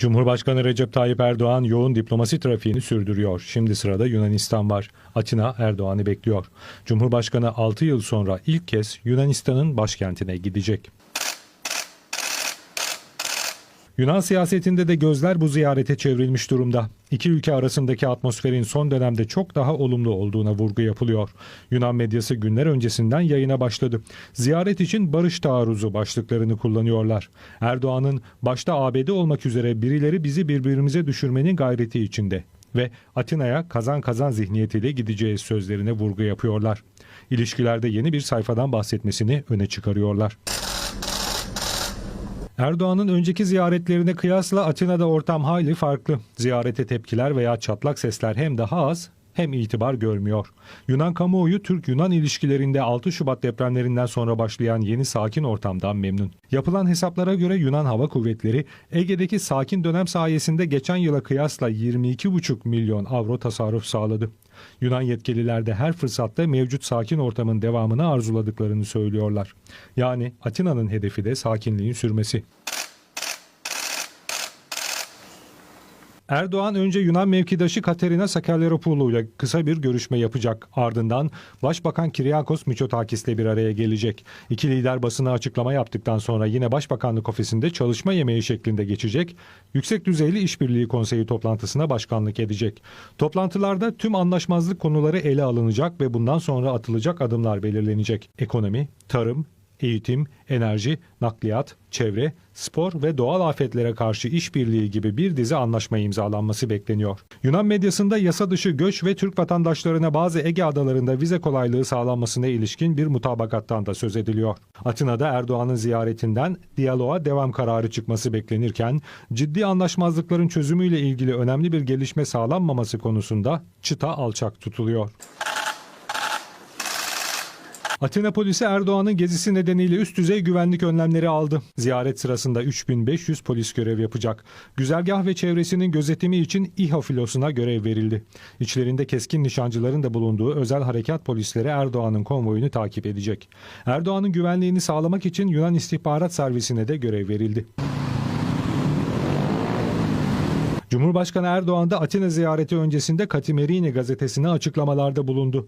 Cumhurbaşkanı Recep Tayyip Erdoğan yoğun diplomasi trafiğini sürdürüyor. Şimdi sırada Yunanistan var. Atina Erdoğan'ı bekliyor. Cumhurbaşkanı 6 yıl sonra ilk kez Yunanistan'ın başkentine gidecek. Yunan siyasetinde de gözler bu ziyarete çevrilmiş durumda. İki ülke arasındaki atmosferin son dönemde çok daha olumlu olduğuna vurgu yapılıyor. Yunan medyası günler öncesinden yayına başladı. Ziyaret için barış taarruzu başlıklarını kullanıyorlar. Erdoğan'ın başta ABD olmak üzere birileri bizi birbirimize düşürmenin gayreti içinde ve Atina'ya kazan kazan zihniyetiyle gideceği sözlerine vurgu yapıyorlar. İlişkilerde yeni bir sayfadan bahsetmesini öne çıkarıyorlar. Erdoğan'ın önceki ziyaretlerine kıyasla Atina'da ortam hayli farklı. Ziyarete tepkiler veya çatlak sesler hem daha az hem itibar görmüyor. Yunan kamuoyu Türk-Yunan ilişkilerinde 6 Şubat depremlerinden sonra başlayan yeni sakin ortamdan memnun. Yapılan hesaplara göre Yunan Hava Kuvvetleri Ege'deki sakin dönem sayesinde geçen yıla kıyasla 22,5 milyon avro tasarruf sağladı. Yunan yetkililer de her fırsatta mevcut sakin ortamın devamını arzuladıklarını söylüyorlar. Yani Atina'nın hedefi de sakinliğin sürmesi. Erdoğan önce Yunan mevkidaşı Katerina Sakelleropoulou ile kısa bir görüşme yapacak. Ardından Başbakan Kyriakos Mitsotakis ile bir araya gelecek. İki lider basına açıklama yaptıktan sonra yine Başbakanlık ofisinde çalışma yemeği şeklinde geçecek. Yüksek düzeyli işbirliği konseyi toplantısına başkanlık edecek. Toplantılarda tüm anlaşmazlık konuları ele alınacak ve bundan sonra atılacak adımlar belirlenecek. Ekonomi, tarım, eğitim, enerji, nakliyat, çevre, spor ve doğal afetlere karşı işbirliği gibi bir dizi anlaşma imzalanması bekleniyor. Yunan medyasında yasa dışı göç ve Türk vatandaşlarına bazı Ege adalarında vize kolaylığı sağlanmasına ilişkin bir mutabakattan da söz ediliyor. Atina'da Erdoğan'ın ziyaretinden diyaloğa devam kararı çıkması beklenirken ciddi anlaşmazlıkların çözümüyle ilgili önemli bir gelişme sağlanmaması konusunda çıta alçak tutuluyor. Atina polisi Erdoğan'ın gezisi nedeniyle üst düzey güvenlik önlemleri aldı. Ziyaret sırasında 3500 polis görev yapacak. Güzergah ve çevresinin gözetimi için İHA filosuna görev verildi. İçlerinde keskin nişancıların da bulunduğu özel harekat polisleri Erdoğan'ın konvoyunu takip edecek. Erdoğan'ın güvenliğini sağlamak için Yunan istihbarat servisine de görev verildi. Cumhurbaşkanı Erdoğan da Atina ziyareti öncesinde Katimerini gazetesine açıklamalarda bulundu.